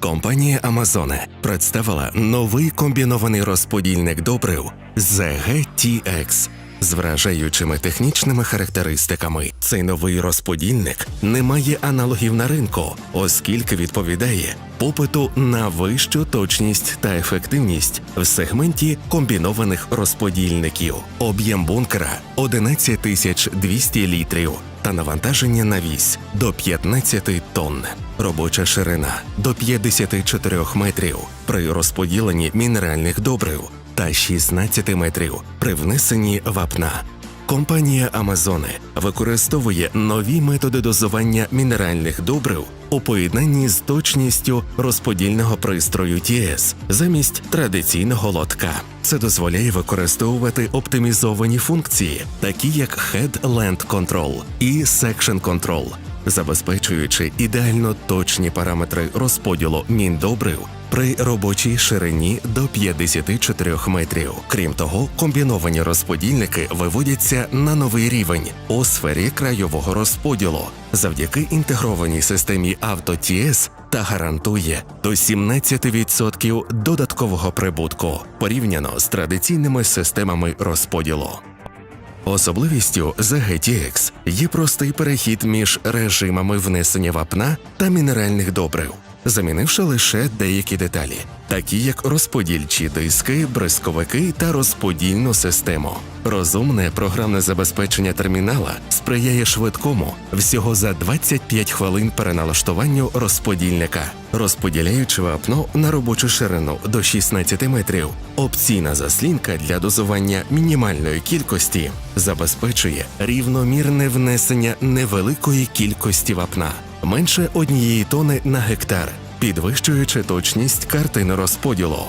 Компанія Амазоне представила новий комбінований розподільник добрив ZGTX з вражаючими технічними характеристиками. Цей новий розподільник не має аналогів на ринку, оскільки відповідає попиту на вищу точність та ефективність в сегменті комбінованих розподільників. Об'єм бункера 11200 літрів та навантаження на вісь до 15 тонн. Робоча ширина до 54 метрів при розподіленні мінеральних добрив та 16 метрів при внесенні вапна. Компанія Амазони використовує нові методи дозування мінеральних добрив у поєднанні з точністю розподільного пристрою ТІС замість традиційного лотка. Це дозволяє використовувати оптимізовані функції, такі як Head Land Control і Section Control, забезпечуючи ідеально точні параметри розподілу міндобрив при робочій ширині до 54 метрів. Крім того, комбіновані розподільники виводяться на новий рівень у сфері крайового розподілу завдяки інтегрованій системі AutoTS та гарантує до 17% додаткового прибутку порівняно з традиційними системами розподілу. Особливістю ZGTX є простий перехід між режимами внесення вапна та мінеральних добрив, замінивши лише деякі деталі, такі як розподільчі диски, бризковики та розподільну систему. Розумне програмне забезпечення термінала сприяє швидкому всього за 25 хвилин переналаштуванню розподільника, розподіляючи вапно на робочу ширину до 16 метрів. Опційна заслінка для дозування мінімальної кількості забезпечує рівномірне внесення невеликої кількості вапна менше однієї тони на гектар, підвищуючи точність картини розподілу.